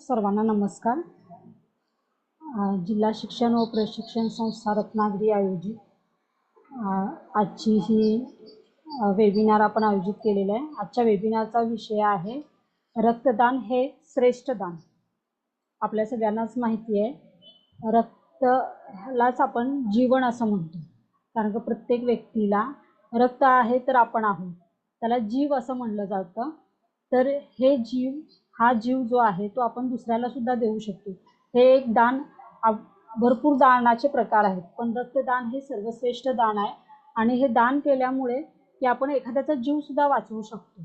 सर्वांना नमस्कार. जिल्हा शिक्षण व प्रशिक्षण संस्था रत्नागिरी आयोजित आजची ही वेबिनार आपण आयोजित केलेलं आहे. आजच्या वेबिनारचा विषय आहे रक्तदान हे श्रेष्ठ दान. आपल्या सगळ्यांनाच माहिती आहे रक्तलाच आपण जीवन असं म्हणतो. कारण का प्रत्येक व्यक्तीला रक्त आहे तर आपण आहोत. त्याला जीव असं म्हणलं जातं. तर हे जीव हा जीव जो आहे तो आपण दुसऱ्याला सुद्धा देऊ शकतो. हे एक दान भरपूर दानाचे प्रकार आहेत. पण रक्तदान हे सर्वश्रेष्ठ दान आहे. आणि हे दान केल्यामुळे की आपण एखाद्याचा जीव सुद्धा वाचवू शकतो.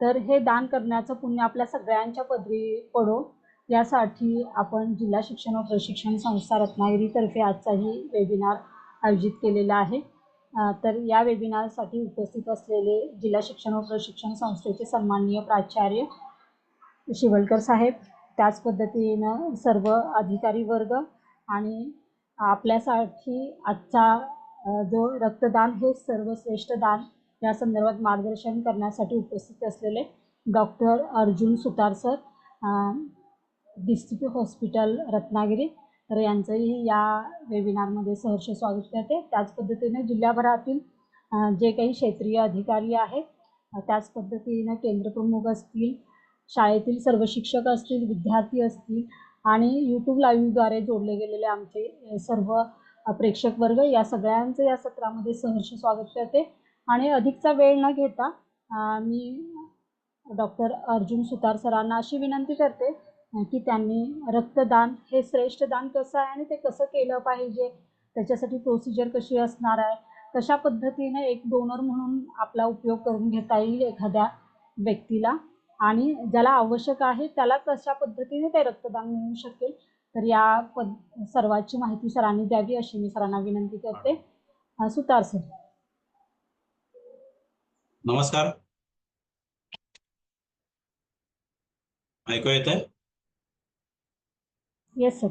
तर हे दान करण्याचं पुण्य आपल्या सगळ्यांच्या पदरी पडो. यासाठी आपण जिल्हा शिक्षण व प्रशिक्षण संस्था रत्नागिरीतर्फे आजचाही वेबिनार आयोजित केलेला आहे. तर या वेबिनारसाठी उपस्थित असलेले जिल्हा शिक्षण व प्रशिक्षण संस्थेचे सन्माननीय प्राचार्य शिवलकर साहेब त्याच पद्धतीनं सर्व अधिकारी वर्ग आणि आपल्यासाठी आजचा जो रक्तदान हे सर्वश्रेष्ठ दान या संदर्भात मार्गदर्शन करण्यासाठी उपस्थित असलेले doctor Arjun Sutar sir district hospital Ratnagiri तर यांचंही या वेबिनारमध्ये सहर्ष स्वागत करते. त्याच पद्धतीने जिल्ह्याभरातील जे काही क्षेत्रीय अधिकारी आहेत त्याच पद्धतीनं केंद्रप्रमुख असतील शाळेतील सर्व शिक्षक असतील विद्यार्थी असतील आणि यूट्यूब लाईव्हद्वारे जोडले गेलेले आमचे सर्व प्रेक्षक वर्ग या सगळ्यांचं या सत्रामध्ये सहर्ष स्वागत करते. आणि अधिकचा वेळ न घेता मी डॉक्टर अर्जुन सुतार सरांना अशी विनंती करते की त्यांनी रक्तदान हे श्रेष्ठ दान कसं आहे आणि ते कसं केलं पाहिजे त्याच्यासाठी प्रोसिजर कशी असणार आहे कशा पद्धतीने एक डोनर म्हणून आपला उपयोग करून घेता येईल एखाद्या व्यक्तीला. आणि ज्याला आवश्यक आहे त्याला कशा पद्धतीने ते रक्तदान मिळू शकेल? तर या पद सर्वाची माहिती सरांनी द्यावी अशी मी सरांना विनंती करते. सुतार सर. नमस्कार. ऐकू येत आहे येस सर.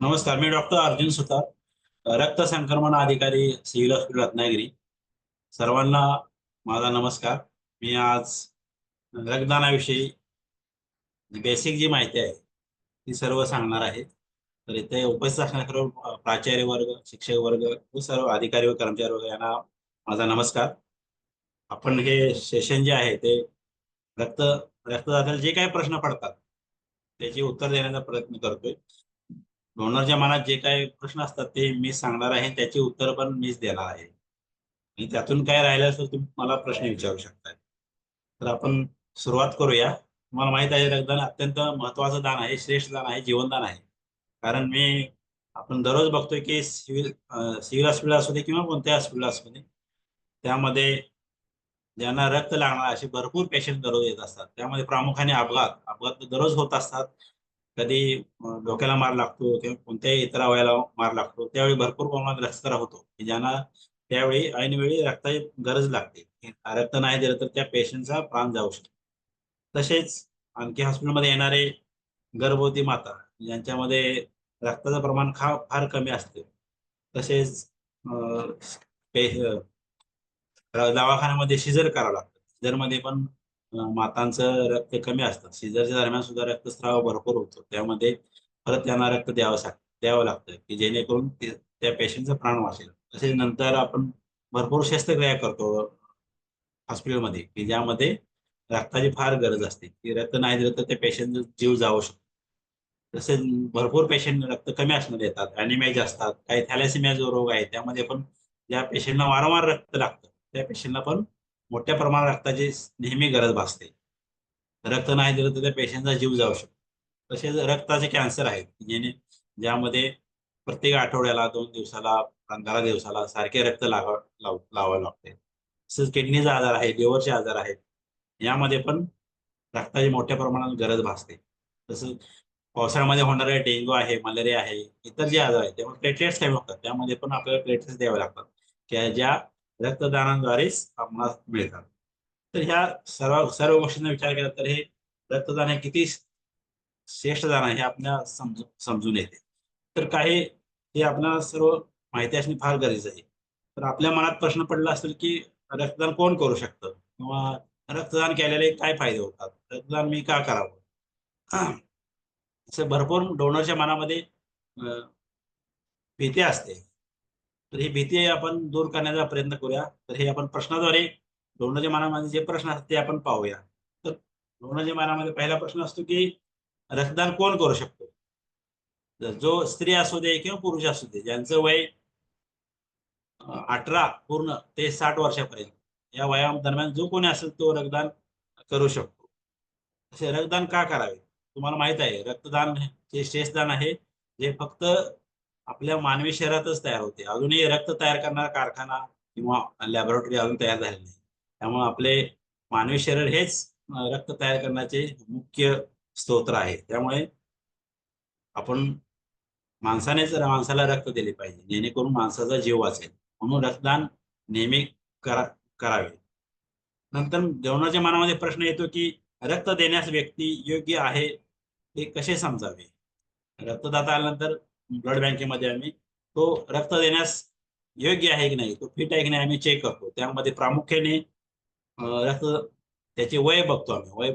नमस्कार मी डॉक्टर अर्जुन सुतार रक्त संक्रमण अधिकारी सिव्हिल हॉस्पिटल रत्नागिरी. सर्वांना माझा नमस्कार. मी आज रक्तदानाविषयी बेसिक जी माहिती आहे ती सर्व सांगणार आहे. तर इथे उपस्थित असणारे सर्व प्राचार्य वर्ग शिक्षक वर्ग व सर्व अधिकारी व कर्मचारी वर्ग यांना माझा नमस्कार. आपण हे सेशन जे आहे ते रक्त रक्तदात्याला जे काही प्रश्न पडतात त्याची उत्तर देण्याचा प्रयत्न करतोय. डोनरच्या मनात जे काही प्रश्न असतात ते मी सांगणार आहे त्याची उत्तर पण मीच देणार आहे. आणि त्यातून काय राहिलं असेल तुम्ही मला प्रश्न विचारू शकताय. तर आपण सुरुवात करूया. तुम्हाला माहीत आहे रक्तदान अत्यंत महत्वाचं दान आहे श्रेष्ठ दान आहे जीवनदान आहे. कारण मी आपण दररोज बघतोय की सिव्हिल सिव्हिल हॉस्पिटल असू दे किंवा कोणत्या हॉस्पिटल असू दे त्यामध्ये ज्यांना रक्त लागणार असे भरपूर पेशंट दररोज येत असतात. त्यामध्ये प्रामुख्याने अपघात. अपघात दररोज होत असतात. कधी डोक्याला मार लागतो किंवा कोणत्याही इतर अवयाला मार लागतो. त्यावेळी भरपूर प्रमाणात रक्तस्राव होतो. की ज्यांना त्यावेळी ऐनवेळी रक्ताची गरज लागते. रक्त नाही दिलं तर त्या पेशंटचा प्राण जाऊ शकतो. तसेच आणखी हॉस्पिटलमध्ये येणारे गर्भवती माता यांच्यामध्ये रक्ताचं प्रमाण खा फार कमी असते. तसेच दवाखान्यामध्ये शिजर करावं लागतं. शिजरमध्ये पण मातांचं रक्त कमी असतं. शिजरच्या दरम्यान सुद्धा रक्तस्राव भरपूर होतो. त्यामध्ये परत त्यांना रक्त द्यावं सा- द्यावं लागतं की जेणेकरून त्या पेशंटचं प्राण वाचेल. तसेच नंतर आपण भरपूर शस्त्रक्रिया करतो हॉस्पिटलमध्ये की ज्यामध्ये रक्ताची फार गरज असते. की रक्त नाही दिलं तर त्या पेशंटचा जीव जाऊ शकतो. तसेच भरपूर पेशंट रक्त कमी असणारे येतात अॅनिमेज असतात काही थॅलेसिमिया जो रोग आहे त्यामध्ये पण ज्या पेशंटला वारंवार रक्त लागतं त्या पेशंटला पण मोठ्या प्रमाणात रक्ताची नेहमी गरज भासते. रक्त नाही दिलं तर त्या पेशंटचा जीव जाऊ शकतो. तसेच रक्ताचे कॅन्सर आहेत ज्याने ज्यामध्ये प्रत्येक आठवड्याला दोन दिवसाला पंधरा दिवसाला सारखे रक्त लावा लावावं लागते. तसेच किडनीचा आजार आहे लिव्हरचे आजार आहेत यामध्ये पण रक्ताची मोठ्या प्रमाणात गरज भासते. तसं पावसाळ्यामध्ये होणारे डेंग्यू आहे मलेरिया आहे इतर जे आजार आहेत त्यामुळे प्लेटलेट्स कमी होतात त्यामध्ये पण आपल्याला प्लेटलेट्स द्यावे लागतात. की ज्या रक्तदानाद्वारेच आपणास मिळतात. तर ह्या सर्व सर्व गोष्टींचा विचार केला तर हे रक्तदान हे किती श्रेष्ठ दान आहे हे आपल्याला समजून समजून येते. तर काही हे आपल्याला सर्व माहिती असणे फार गरजेचं आहे. तर आपल्या मनात प्रश्न पडला असेल की रक्तदान कोण करू शकतं? किंवा रक्तदान केलेले काय फायदे होतात? रक्तदान मी का करावं? असं भरपूर डोनरच्या मनामध्ये भीती असते. तर ही भीती आपण दूर करण्याचा प्रयत्न करूया. तर हे आपण प्रश्नाद्वारे डोनरच्या मनामध्ये जे प्रश्न असतात ते आपण पाहूया. तर डोनरच्या मनामध्ये पहिला प्रश्न असतो की रक्तदान कोण करू शकतो? तर जो स्त्री असू दे किंवा पुरुष असू दे ज्यांचं वय अठरा पूर्ण ते साठ वर्षापर्यंत या व्यायाम दरम्यान जो कोणी असेल तो रक्तदान करू शकतो. असे रक्तदान का करावे? तुम्हाला माहीत आहे रक्तदान हे शेषदान आहे जे फक्त आपल्या मानवी शरीरातच तयार होते. अजूनही रक्त तयार करणारा कारखाना किंवा लॅबोरेटरी अजून तयार झालेली नाही. त्यामुळे आपले मानवी शरीर हेच रक्त तयार करण्याचे मुख्य स्तोत्र आहे. त्यामुळे आपण माणसानेच माणसाला रक्त दिले पाहिजे. जेणेकरून माणसाचा जीव वाचेल. म्हणून रक्तदान नेहमी करा करावे. नंतर जेवणाच्या मनामध्ये प्रश्न येतो की रक्त देण्यास व्यक्ती योग्य आहे हे कसे समजावे? रक्तदाता आल्यानंतर ब्लड बँकेमध्ये आम्ही तो रक्त देण्यास योग्य आहे की नाही तो फिट आहे की नाही आम्ही चेक करतो. त्यामध्ये प्रामुख्याने रक्त त्याचे वय बघतो आम्ही. वय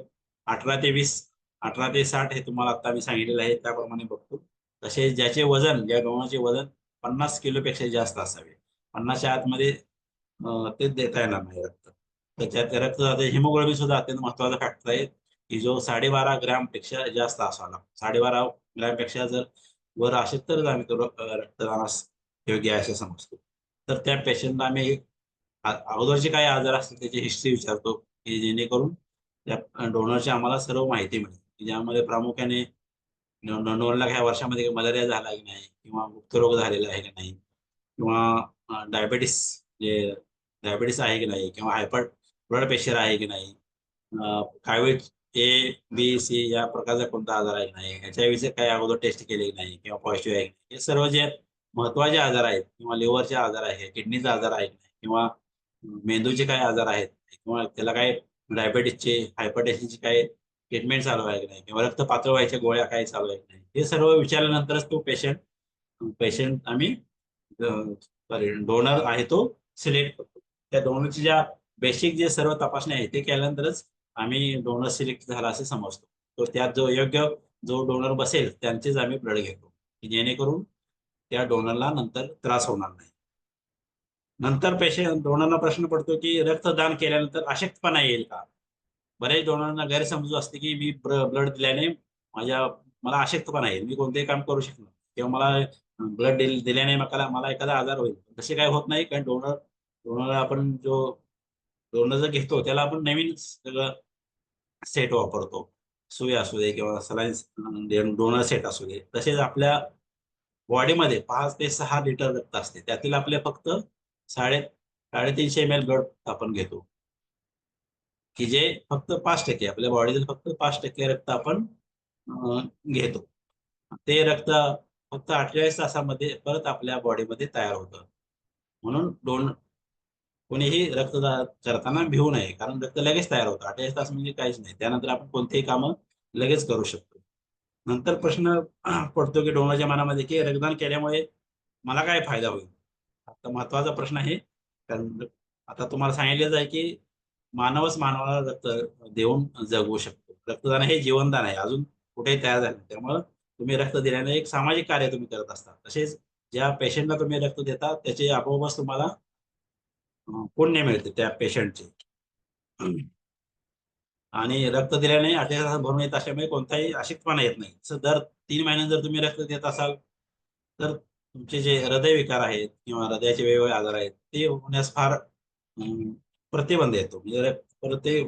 अठरा ते वीस अठरा ते साठ हे तुम्हाला आता मी सांगितलेलं आहे त्याप्रमाणे बघतो. तसेच ज्याचे वजन ज्या गव्हाचे वजन पन्नास किलोपेक्षा जास्त असावे. पन्नासच्या आतमध्ये ते देता येणार नाही रक्त. त्याच्यात रक्त हिमोग्लोबिन सुद्धा अत्यंत महत्त्वाचा फॅक्टर आहे. की जो साडेबारा ग्रॅमपेक्षा जास्त असावा साडेबारा ग्रॅमपेक्षा जर वर असेल तरच आम्ही तो रक्तदानास योग्य आहे असं समजतो. तर त्या पेशंटला आम्ही एक अगोदरचे काही आजार असतील त्याची हिस्ट्री विचारतो. की जेणेकरून त्या डोनरची आम्हाला सर्व माहिती मिळेल. ज्यामध्ये प्रामुख्याने डोनरला काही वर्षामध्ये मलेरिया झाला की नाही? किंवा गुप्तरोग झालेला आहे की नाही? किंवा डायबेटीस जे डायबेटीस आहे की नाही किंवा हायपर ब्लड प्रेशर आहे की नाही कावीळ ए बी सी या प्रकारचा कोणता आजार आहे की नाही ह्याच्याविषयी काही अगोदर टेस्ट केले की नाही किंवा पॉझिटिव्ह आहे की नाही हे सर्व जे महत्त्वाचे आजार आहेत किंवा लिव्हरचे आजार आहे किडनीचा आजार आहे की नाही किंवा मेंदूचे काही आजार आहेत किंवा त्याला काय डायबेटीसचे हायपरटेन्शनचे काही ट्रीटमेंट चालू आहे की नाही किंवा रक्त पातळ व्हायच्या गोळ्या काही चालू आहे की नाही हे सर्व विचारल्यानंतरच तो पेशंट पेशंट आम्ही सॉरी डोनर आहे तो सिलेक्ट करतो त्या डोनरची ज्या बेसिक जे सर्व तपासण्या आहेत ते केल्यानंतरच आम्ही डोनर सिलेक्ट झाला असे समजतो. तर त्यात जो योग्य जो डोनर बसेल त्यांचेच आम्ही ब्लड घेतो. जेणेकरून त्या डोनरला नंतर त्रास होणार नाही. नंतर पेशंट डोनरला प्रश्न पडतो की रक्तदान केल्यानंतर अशक्तपणा येईल का? बरेच डोनरना गैरसमजू असते की मी ब्लड दिल्याने माझ्या मला अशक्तपणा येईल. मी कोणतेही काम करू शकणार किंवा मला ब्लड दिल्याने मला मला एखादा आजार होईल. तसे काय होत नाही. कारण डोनर डोनर आपण जो डोनर जर घेतो त्याला आपण नवीन सगळं सेट वापरतो. सुई असू दे किंवा सलाईन म्हणजे डोनर सेट असू दे. तसेच आपल्या बॉडीमध्ये पाच ते सहा लिटर रक्त असते. त्यातील आपले फक्त साडे साडेतीनशे एम एल ब्लड आपण घेतो. की जे फक्त पाच टक्के आपल्या बॉडीतील फक्त पाच टक्के रक्त आपण घेतो. ते रक्त फक्त अठ्ठेचाळीस तासामध्ये परत आपल्या बॉडीमध्ये तयार होतं. म्हणून दोन कोणीही रक्तदान करताना भिवू नये कारण रक्त लगेच तयार होतं. अठ्ठावीस तास म्हणजे काहीच नाही. त्यानंतर आपण कोणतेही कामं लगेच करू शकतो. नंतर प्रश्न पडतो की डोंगराच्या मनामध्ये की रक्तदान केल्यामुळे मला काय फायदा होईल? आता महत्त्वाचा प्रश्न आहे. कारण आता तुम्हाला सांगितलेच आहे की मानवच मानवाला रक्त देऊन जगवू शकतो. रक्तदान हे जीवनदान आहे. अजून कुठेही तयार झालं त्यामुळं तुम्ही रक्त दिल्याने एक सामाजिक कार्य तुम्ही करत असता. तसेच ज्या पेशंटला तुम्ही रक्त देता त्याचे आपोआपच तुम्हाला पुण्य मिळते त्या पेशंटचे. आणि रक्त दिल्याने अठ्ठेचाळीस तास भरून येत असल्यामुळे कोणताही अशक्तपणा येत नाही. दर तीन महिन्यात जर तुम्ही रक्त देत असाल तर तुमचे जे हृदयविकार आहेत किंवा हृदयाचे वेगवेगळे आजार आहेत ते होण्यास फार प्रतिबंध येतो. म्हणजे परत ते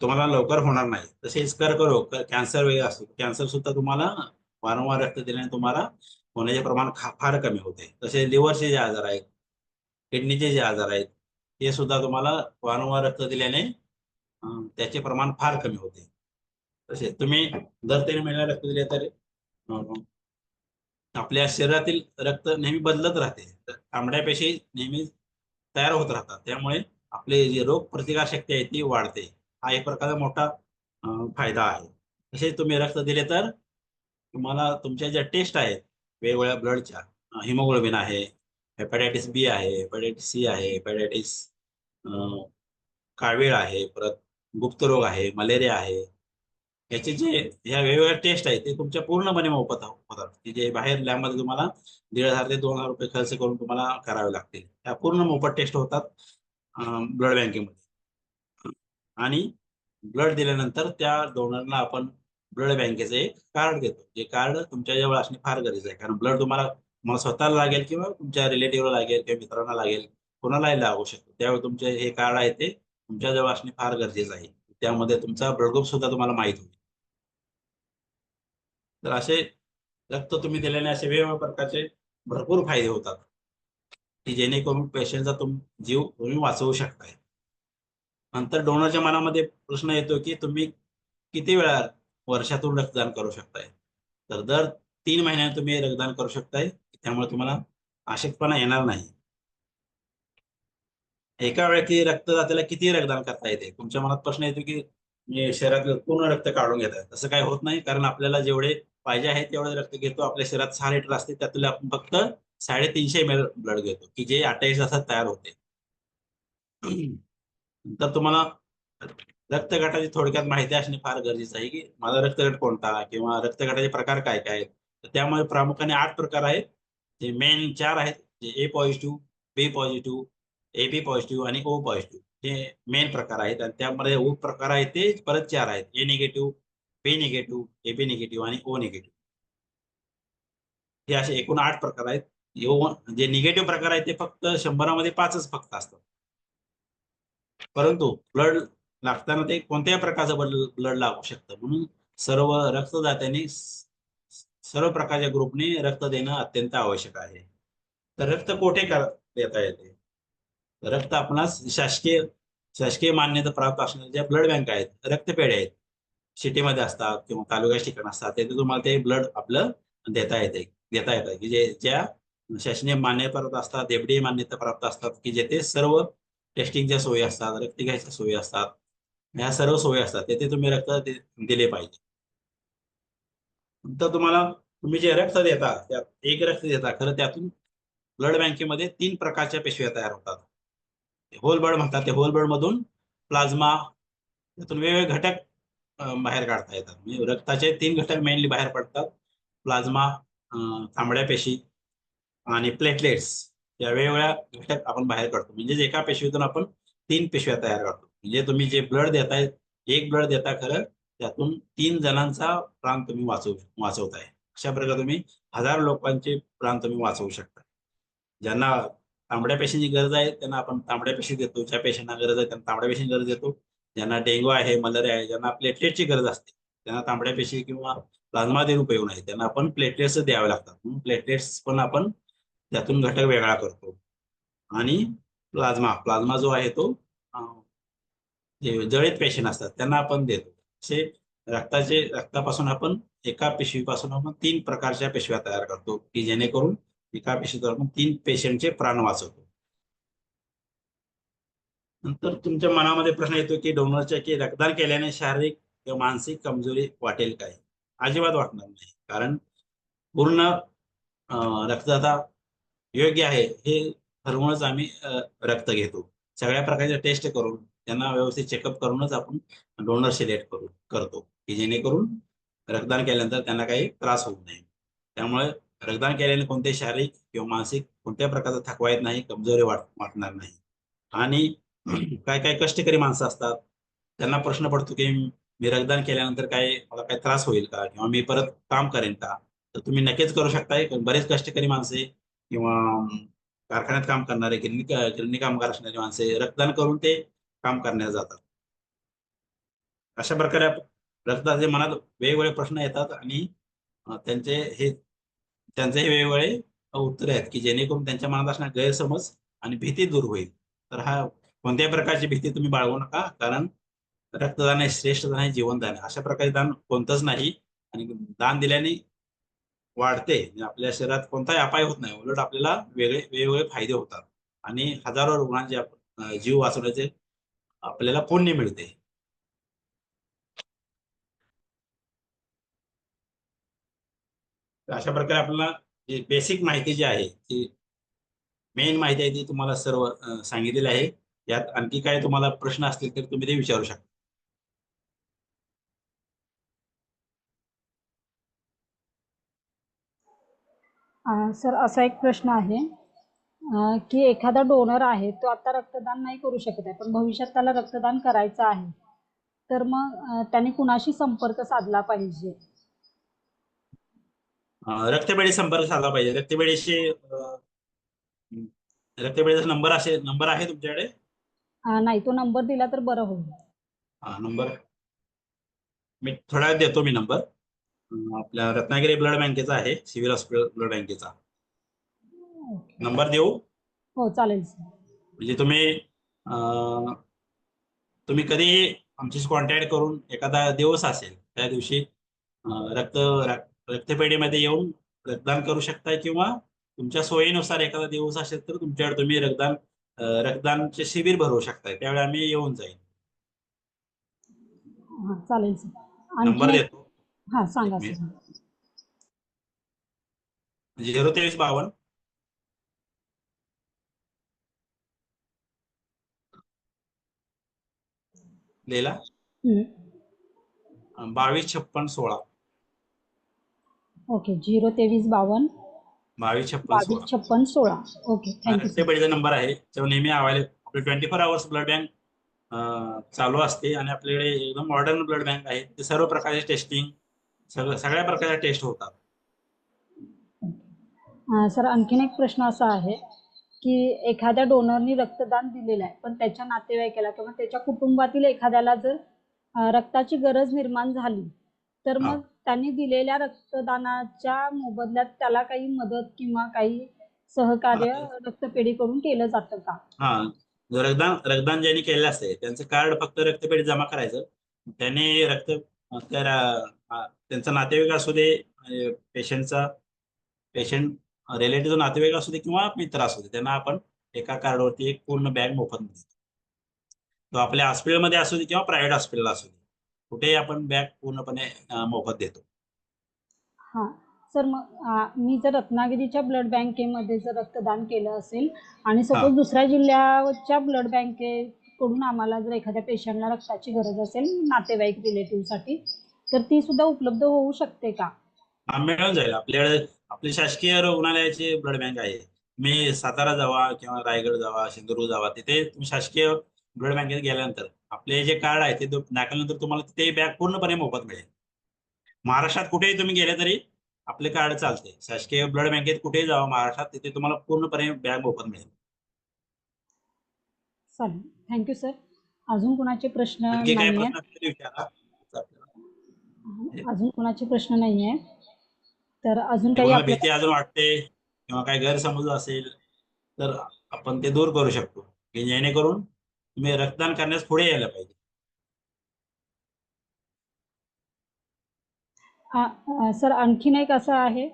तुम्हाला लवकर होणार नाही. तसेच कर्करोग कॅन्सर वगैरे असतो कॅन्सर सुद्धा तुम्हाला वारंवार रक्त दिल्याने तुम्हाला होण्याचे प्रमाण फार कमी होते. तसे लिव्हरचे जे आजार आहेत किडनीचे जे आजार आहेत ते सुद्धा तुम्हाला वारंवार रक्त दिल्याने त्याचे प्रमाण फार कमी होते. तसे तुम्ही दर तीन महिन्याला रक्त दिले तर आपल्या शरीरातील रक्त नेहमी बदलत राहते. तर तांबड्या पेशी नेहमी तयार होत राहतात. त्यामुळे आपले जे रोग प्रतिकार शक्ती आहे ती वाढते. हा एक प्रकारचा मोठा फायदा आहे. तसेच तुम्ही रक्त दिले तर तुम्हाला तुमच्या ज्या टेस्ट आहेत वेगवेगळ्या ब्लडच्या हिमोग्लोबिन आहे हेपॅटायटिस बी आहे हेपॅटायटिस सी आहे हेपॅटायटिस कावीळ आहे परत गुप्तरोग आहे मलेरिया आहे. याचे जे ह्या वेगवेगळ्या टेस्ट आहेत ते तुमच्या पूर्णपणे मोफत हो, होतात. की जे बाहेर लॅबमध्ये तुम्हाला दीड हजार ते दोन हजार रुपये खर्च करून तुम्हाला करावे लागतील. ह्या पूर्ण मोफत टेस्ट होतात ब्लड बँकेमध्ये आणि ब्लड दिल्यानंतर त्या डोनरला आपण ब्लड बँकेचं एक कार्ड देतो जे कार्ड तुमच्या जवळ असणे फार गरजेचं आहे. कारण ब्लड तुम्हाला तुम्हाला स्वतःला लागेल किंवा तुमच्या रिलेटिव्हला लागेल किंवा मित्रांना लागेल कोणालाही लागू शकतो. त्यावेळी तुमचे हे कार्ड आहे ते तुमच्या जवळ असणे फार गरजेचं आहे. त्यामध्ये तुमचा ब्लड ग्रुप सुद्धा तुम्हाला माहीत होईल. तर असे रक्त तुम्ही दिल्याने असे वेगवेगळ्या प्रकारचे भरपूर फायदे होतात की जेणेकरून पेशंटचा तुम जीव तुम्ही वाचवू शकताय. नंतर डोनरच्या मनामध्ये प्रश्न येतो की तुम्ही किती वेळा वर्षातून रक्तदान करू शकताय? तर दर तीन महिन्यात तुम्ही रक्तदान करू शकताय. त्यामुळे तुम्हाला आशक्तपणा येणार नाही. एका व्यक्ती रक्तदात्याला किती रक्तदान करता येते? तुमच्या मनात प्रश्न येतो की मी पूर्ण रक्त काढून घेतात तसं काही होत नाही कारण आपल्याला जेवढे पाहिजे आहे तेवढे रक्त घेतो. आपल्या शरीरात सहा लिटर असते त्यातले आपण फक्त साडेतीनशे एम एल ब्लड घेतो की जे अठ्ठावीस तासात तयार होते. तर तुम्हाला रक्तगटाची थोडक्यात माहिती असणे फार गरजेचं आहे की माझा रक्तगट कोणता किंवा रक्तगटाचे प्रकार काय काय आहेत? तर त्यामुळे प्रामुख्याने आठ प्रकार आहेत. जे मेन चार आहेत जे A positive B positive A B positive आणि ओ पॉझिटिव्ह हे मेन प्रकार आहेत आणि त्यामध्ये उप प्रकार आहेत ते परत चार आहेत. A negative B negative A B negative आणि ओ निगेटिव्ह हे असे एकूण आठ प्रकार आहेत. यो- जे निगेटिव्ह प्रकार आहेत ते फक्त शंभरामध्ये पाचच फक्त असतात. परंतु ब्लड लागताना ते कोणत्याही प्रकारचं ब्लड लागू शकतं. म्हणून सर्व रक्तदात्यांनी सर्व प्रकारच्या ग्रुपने रक्त देणं अत्यंत आवश्यक आहे. तर रक्त कोठे देता येते? रक्त आपणास शासकीय शासकीय मान्यता प्राप्त असणाऱ्या ज्या ब्लड बँक आहेत रक्तपेढ्या आहेत सिटीमध्ये असतात किंवा तालुक्याच्या ठिकाण असतात ते तुम्हाला ते ब्लड आपलं देता येते देता येतं. की जे ज्या शासनीय मान्यताप्राप्त असतात एफडीए मान्यता प्राप्त असतात की जेथे सर्व टेस्टिंगच्या सोयी असतात रक्त घ्यायच्या सोयी असतात ह्या सर्व सोयी असतात तेथे तुम्ही रक्त दिले पाहिजे. तर तुम्हाला तुम्ही जे रक्त देता त्यात एक रक्त देता खरं त्यातून ब्लड बँकेमध्ये तीन प्रकारच्या पेशव्या तयार होतात. होल ब्लड म्हणतात ते होल ब्लड मधून प्लाझ्मा त्यातून वेगवेगळे घटक बाहेर काढता येतात. म्हणजे रक्ताचे तीन घटक मेनली बाहेर पडतात. प्लाझ्मा तांबड्या पेशी आणि प्लेटलेट्स या वेगवेगळ्या घटक आपण बाहेर काढतो. म्हणजे एका पेशवीतून आपण तीन पेशव्या तयार करतो. म्हणजे तुम्ही जे ब्लड देताय एक ब्लड देता खरं त्यातून तीन जणांचा प्राण तुम्ही वाचवू वाचवताय. अशा प्रकारे तुम्ही हजार लोकांचे प्राण तुम्ही वाचवू शकता. ज्यांना तांबड्या पेशींची गरज आहे त्यांना आपण तांबड्या पेशी देतो. ज्या पेशंटना गरज आहे त्यांना तांबड्या पेशी गरज देतो. ज्यांना डेंग्यू आहे मलेरिया आहे ज्यांना प्लेटलेटची गरज असते त्यांना तांबड्या पेशी किंवा प्लाझ्मा देऊन उपयोग नाही. त्यांना आपण प्लेटलेट्स द्यावे लागतात. म्हणून प्लेटलेट्स पण आपण त्यातून घटक वेगळा करतो. आणि प्लाझ्मा प्लाझ्मा जो आहे तो जे जळीत पेशंट असतात त्यांना आपण देतो. चे रक्ताचे रक्तापासून आपण एका पिशवीपासून आपण तीन प्रकारच्या पिशव्या तयार करतो की जेणेकरून एका पिशवीतून आपण तीन पेशंटचे प्राण वाचवतो. नंतर तुमच्या मनामध्ये प्रश्न येतो की डोनरच्या की रक्तदान केल्याने शारीरिक किंवा मानसिक कमजोरी वाटेल काय? अजिबात वाटणार नाही. कारण पूर्ण रक्तदाता योग्य आहे हे ठरवूनच आम्ही रक्त घेतो. सगळ्या प्रकारच्या टेस्ट करून त्यांना व्यवस्थित चेकअप करूनच आपण डोनर सिलेक्ट करू करतो. की जेणेकरून रक्तदान केल्यानंतर त्यांना काही त्रास होऊ नये. त्यामुळे रक्तदान केल्याने कोणते शारीरिक किंवा मानसिक कोणत्या प्रकारचा थकवा येत नाही कमजोरी वाट वाटणार नाही. आणि काय काय कष्टकरी माणसं असतात. त्यांना प्रश्न पडतो की मी रक्तदान केल्यानंतर काय मला काय त्रास होईल का? किंवा मी परत काम करेन का? तर तुम्ही नक्कीच करू शकताय बरेच कष्टकरी माणसे किंवा कारखान्यात काम करणारे गिरणी गिरणी कामगार असणारे माणसे रक्तदान करून ते काम करण्यात जातात. अशा प्रकारे आप- मनात वेगवेगळे प्रश्न येतात आणि त्यांचे हे त्यांचे हे वेगवेगळे उत्तरे आहेत की जेणेकरून त्यांच्या मनात असणार गैरसमज आणि भीती दूर होईल. तर हा कोणत्याही प्रकारची भीती तुम्ही बाळगू नका कारण रक्तदान हे श्रेष्ठ दान आहे जीवनदान आहे. अशा प्रकारे दान कोणतंच नाही आणि दान दिल्याने वाढते. म्हणजे आपल्या शरीरात कोणताही अपाय होत नाही. उलट आपल्याला वेगळे वेगवेगळे फायदे होतात. आणि हजारो रुग्णांचे जीव वाचवण्याचे आपल्याला पुण्य मिळते. अशा प्रकारे आपल्याला बेसिक माहिती जी आहे ती मेन माहिती आहे ती तुम्हाला सर्व सांगितलेली आहे. यात आणखी काय तुम्हाला प्रश्न असतील तर तुम्ही ते विचारू शकता. सर असा एक प्रश्न आहे. अ, की एखादा डोनर आहे तो आता रक्तदान नाही करू शकत आहे पण भविष्यात त्याला रक्तदान करायचं आहे. तर मग अ, त्याने कुणाशी संपर्क साधला पाहिजे? अं, रक्तपेढी संपर्क साधला पाहिजे. रक्तपेढीशी अं, रक्तपेढीचा नंबर असेल नंबर आहे तुमच्याकडे? अ, नाही तो नंबर दिला तर बरं होईल. हा नंबर. मी थोड्या वेळात देतो मी नंबर. अं, आपल्या रत्नागिरी ब्लड बँकेचा आहे सिव्हिल हॉस्पिटल ब्लड बँकेचा. नंबर देऊ? हो चालेल म्हणजे तुम्ही तुम्ही कधी आमच्याशी कॉन्टॅक्ट करून एखादा दिवस असेल त्या दिवशी रक्त रक- रक्तपेढीमध्ये येऊन रक्तदान करू शकताय किंवा तुमच्या सोयीनुसार एखादा दिवस असेल तर तुमच्याकडे तुम्ही रक्तदान रक्तदानचे शिबिर भरवू शकताय. त्यावेळी आम्ही येऊन जाईल. चालेल नंबर देतो. हां सांगा झिरो तेवीस बावन्न लिहिला? बावीस छप्पन सोळा. ओके झिरो तेवीस बावन्न बावीस छप्पन सोळा. छप्पन सोळा. Okay thank you. नंबर आहे. तो नेहमी अवेलेबल आपली twenty four hours blood bank चालू असते आणि आपल्याकडे एकदम मॉडर्न ब्लड बँक आहे. ते सर्व प्रकारचे टेस्टिंग सगळं सगळ्या प्रकारच्या टेस्ट होतात. सर आणखीन एक प्रश्न असा आहे. की एखाद्या डोनरनी रक्तदान दिलेलं आहे पण त्याच्या नातेवाईकाला किंवा त्याच्या कुटुंबातील एखाद्याला जर रक्ताची गरज निर्माण झाली तर. मग त्यांनी दिलेल्या रक्तदानाच्या मोबदल्यात त्याला काही मदत किंवा काही सहकार्य. रक्तपेढीकडून केलं जातं का हा रक्तदान रक्तदान ज्यांनी केलेलं असते त्यांचं कार्ड फक्त रक्तपेढीत जमा करायचं त्यांनी रक्त त्यांचा नातेवाईक असू दे पेशंटचा पेशंट रिलेटिव्ह नातेवाईक असू दे किंवा मित्र असू दे त्यांना आपण एका कार्डवरती एक पूर्ण बॅग मोफत देतो तो आपल्या हॉस्पिटलमध्ये असू दे किंवा प्रायव्हेट हॉस्पिटल असू दे कुठेही आपण बॅग पूर्णपणे मोफत देतो. हां. सर मग मी जर रत्नागिरीच्या ब्लड बँकेमध्ये जर रक्तदान केलं असेल आणि सपोज दुसऱ्या जिल्ह्याच्या ब्लड बँकेकडून आम्हाला जर एखाद्या पेशंटला रक्ताची गरज असेल नातेवाईक रिलेटिव्हसाठी तर ती सुद्धा उपलब्ध होऊ शकते का? मिळून जाईल. आपल्याकडे आपली शासकीय रुग्णालयाची ब्लड बँक आहे. मी सातारा जावा किंवा रायगड जावा सिंधुदुर्ग जावा तिथे तुम्ही शासकीय ब्लड बँकेत गेल्यानंतर आपले जे कार्ड आहे ते दाखवल्यानंतर तुम्हाला तिथे बॅग पूर्णपणे मोफत मिळेल. महाराष्ट्रात कुठेही तुम्ही गेले तरी आपले कार्ड चालते. शासकीय ब्लड बँकेत कुठेही जावा महाराष्ट्रात तिथे तुम्हाला पूर्णपणे बॅग मोफत मिळेल. चालेल. थँक्यू सर अजून कुणाचे प्रश्न अजून कुणाचे प्रश्न नाही आहे तर अजून काही भीती अजून वाटते किंवा काही गैरसमज असेल तर आपण ते दूर करू शकतो. की जेणेकरून तुम्ही रक्तदान करण्यास पुढे यायला पाहिजे. सर आणखीन एक असं आहे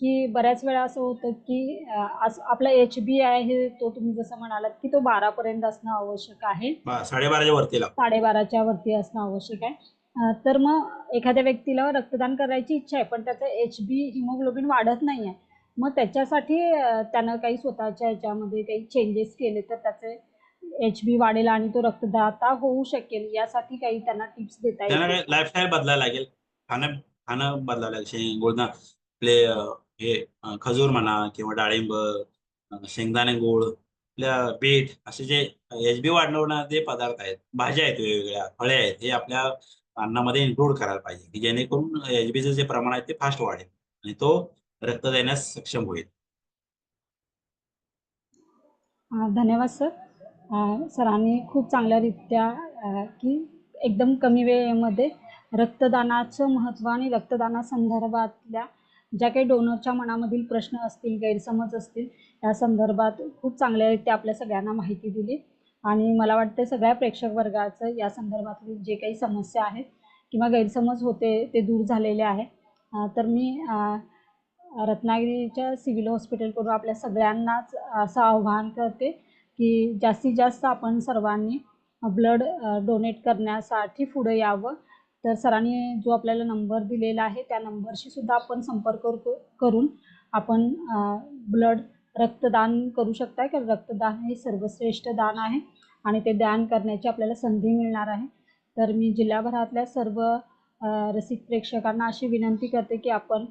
की बऱ्याच वेळा असं होतं की आपला एच बी आहे तो तुम्ही जसं म्हणालात की तो बारापर्यंत असणं आवश्यक आहे. साडेबाराच्या वरती साडेबाराच्या वरती असणं आवश्यक आहे. तर मग एखाद्या व्यक्तीला रक्तदान करायची इच्छा आहे पण त्याचं एच बी हिमोग्लोबिन वाढत नाही आहे मग त्याच्यासाठी त्यानं काही स्वतःच्या ह्याच्यामध्ये काही चेंजेस केले तर त्याचे एच बी वाढेल आणि तो रक्तदाता होऊ शकेल यासाठी काही त्यांना टिप्स देता त्यांना येतील लाईफस्टाईल बदलायला लागेल. खाणं खाणं बदलावं लागेल. गोड ना आपले अं, हे अं, खजूर म्हणा किंवा डाळिंब अं, शेंगदाणे गोड आपल्या बीट असे जे एच बी वाढवणारे पदार्थ आहेत भाज्या आहेत वेगवेगळ्या फळे आहेत हे आपल्या अन्नामध्ये इन्क्लूड करायला पाहिजे की जेणेकरून एचबीचं जे प्रमाण आहे ते फास्ट वाढेल आणि तो रक्त देण्यास सक्षम होईल. धन्यवाद सर सरांनी खूप चांगल्यारीत्या की एकदम कमी वेळेमध्ये रक्तदानाचं महत्त्व आणि रक्तदानासंदर्भातल्या ज्या काही डोनरच्या मनामधील प्रश्न असतील गैरसमज असतील या संदर्भात खूप चांगल्यारीत्या आपल्या सगळ्यांना माहिती दिली. आणि मला वाटतं सगळ्या प्रेक्षक वर्गाचं या संदर्भातली जे काही समस्या आहेत किंवा गैरसमज होते ते दूर झालेले आहे तर मी रत्नागिरीच्या सिव्हिल हॉस्पिटलकडून आपल्या सगळ्यांनाच असं आव्हान करते की जास्तीत जास्त आपण सर्वांनी ब्लड डोनेट करण्यासाठी पुढे यावं. तर सरांनी जो आपल्याला नंबर दिलेला आहे त्या नंबरशी सुद्धा आपण संपर्क करू- करून आपण ब्लड रक्तदान करू शकताय कारण रक्तदान हे सर्वश्रेष्ठ दान आहे आणि ते दान करण्याची आपल्याला संधी मिळणार आहे. तर मी जिल्हाभरातल्या सर्व रसिक प्रेक्षकांना अशी विनंती करते की आपण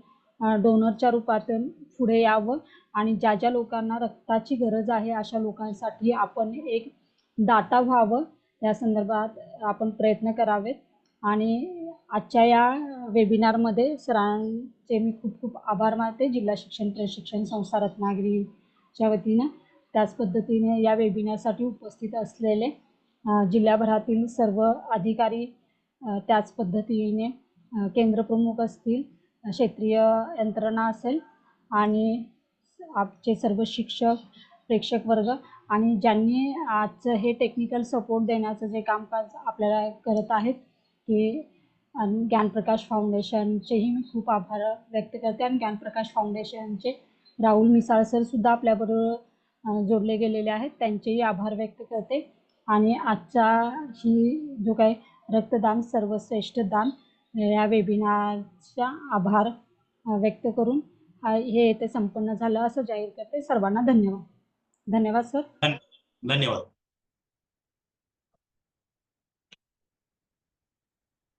डोनरच्या रूपातून पुढे यावं आणि ज्या ज्या लोकांना रक्ताची गरज आहे अशा लोकांसाठी आपण एक दाता व्हावं. या संदर्भात आपण प्रयत्न करावेत आणि आजच्या या वेबिनारमध्ये सरांचे मी खूप खूप आभार मानते. जिल्हा शिक्षण प्रशिक्षण संस्था रत्नागिरीच्या वतीनं त्याच पद्धतीने या वेबिनारसाठी उपस्थित असलेले जिल्ह्याभरातील सर्व अधिकारी त्याच पद्धतीने केंद्रप्रमुख असतील क्षेत्रीय यंत्रणा असेल आणि आमचे सर्व शिक्षक प्रेक्षक वर्ग आणि ज्यांनी आजचं हे टेक्निकल सपोर्ट देण्याचं जे कामकाज आपल्याला करत आहेत की आणि ज्ञानप्रकाश फाउंडेशनचेही मी खूप आभार व्यक्त करते. आणि ज्ञानप्रकाश फाउंडेशनचे राहुल मिसाळ सर सुद्धा आपल्याबरोबर जोडले गेलेले आहेत. त्यांचेही आभार व्यक्त करते. आणि आजचा ही जो काही रक्तदान सर्वश्रेष्ठ दान या वेबिनारचा आभार व्यक्त करून हे येथे संपन्न झालं असं जाहीर करते. सर्वांना धन्यवाद. धन्यवाद सर धन्यवाद.